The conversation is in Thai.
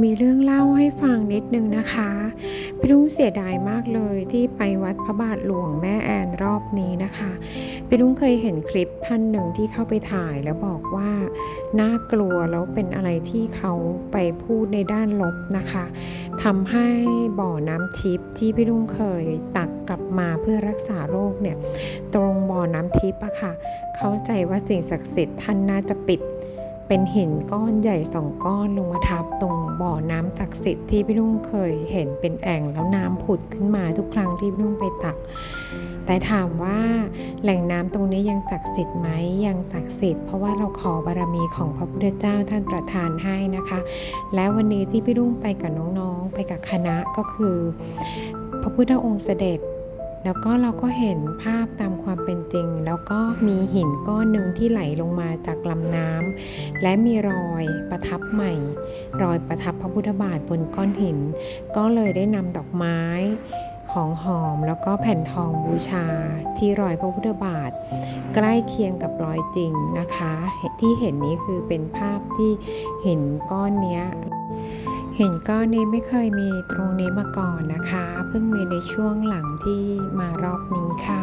มีเรื่องเล่าให้ฟังนิดนึงนะคะพี่ลุงเสียดายมากเลยที่ไปวัดพระบาทหลวงแม่แอนรอบนี้นะคะพี่ลุงเคยเห็นคลิปท่านหนึ่งที่เข้าไปถ่ายแล้วบอกว่าน่ากลัวแล้วเป็นอะไรที่เขาไปพูดในด้านลบนะคะทำให้บ่อน้ำทิพย์ที่พี่ลุงเคยตักกลับมาเพื่อรักษาโรคเนี่ยตรงบ่อน้ำทิพย์อะค่ะ เข้าใจว่าสิ่งศักดิ์สิทธิ์ท่านน่าจะปิด เป็นหินก้อนใหญ่สองก้อนลงมาทับตรงบ่อน้ำศักดิ์สิทธิ์ที่พี่ลุงเคยเห็นเป็นแอ่งแล้วน้ำผุดขึ้นมาทุกครั้งที่พี่ลุงไปตัก แต่ถามว่าแหล่งน้ำตรงนี้ยังศักดิ์สิทธิ์ไหมยังศักดิ์สิทธิ์เพราะว่าเราขอบารมีของพระพุทธเจ้าท่านประทานให้นะคะ และวันนี้ที่พี่ลุงไปกับน้องๆ ไปกับคณะก็คือ พระพุทธองค์เสด็จ แล้วก็เราก็เห็นภาพตามความเป็นจริง แล้วก็มีหินก้อนหนึ่งที่ไหลลงมาจากลำน้ำและมีรอยประทับใหม่ รอยประทับพระพุทธบาทบนก้อนหิน ก็เลยได้นำดอกไม้ของหอมแล้วก็แผ่นทองบูชาที่รอยพระพุทธบาท ใกล้เคียงกับรอยจริงนะคะ ที่เห็นนี้คือเป็นภาพที่เห็นก้อนเนี้ย เห็นก้อนนี้ไม่เคยมีตรงนี้มาก่อนนะคะ เพิ่งมีในช่วงหลังที่มารอบนี้ค่ะ